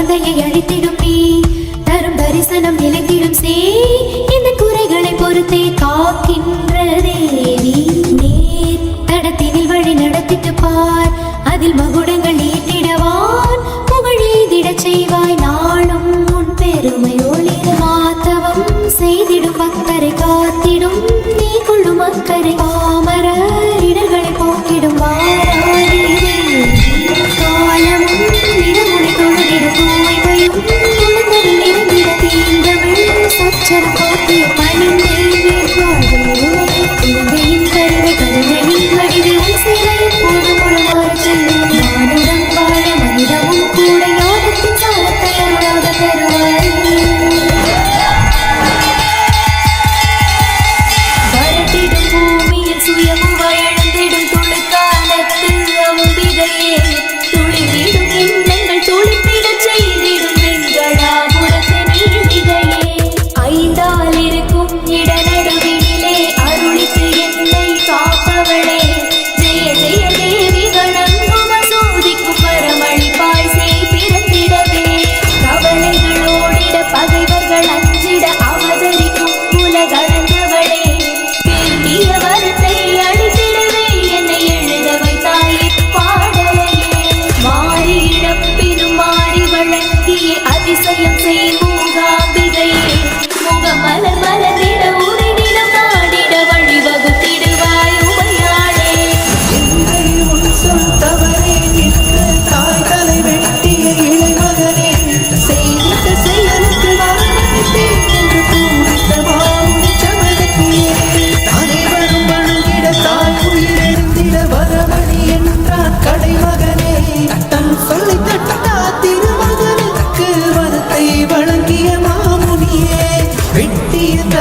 அகந்தையை அழித்திடும் நீ. தரும் தரிசனம் நிலைத்திடும் சே. இந்த குறைகளை பொறுத்தே காக்கின்ற தேவி தடத்தினில் வழி நடத்திட்டு பார். அதில் மகுடங்கள் ஈட்டிடவான் புகழ் செய்வாய் காப்பவளே ஜெய ஜெய தேவி கணங்கும சோதிக்கும் பரமளிப்பாய் சேய் பிறந்திடவே. கவலைகளோடிட பகைவர்கள் அஞ்சிட அவதரிக்கும் உலகந்தவளே வேண்டிய வரத்தை அளித்திடவே என்னை எழுத வைத்தாய் அதிசயம் செய்யும் மூகாம்பிகையே. மலர்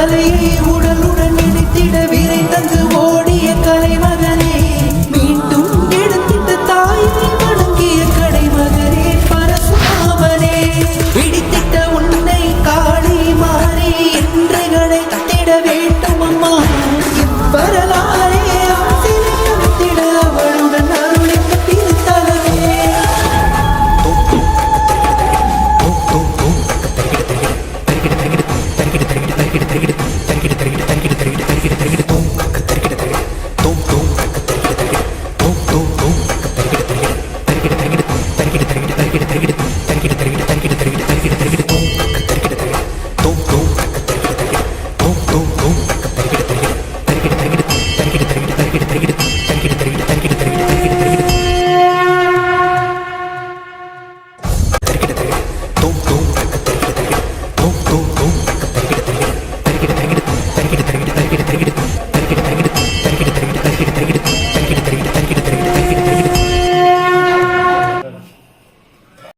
believe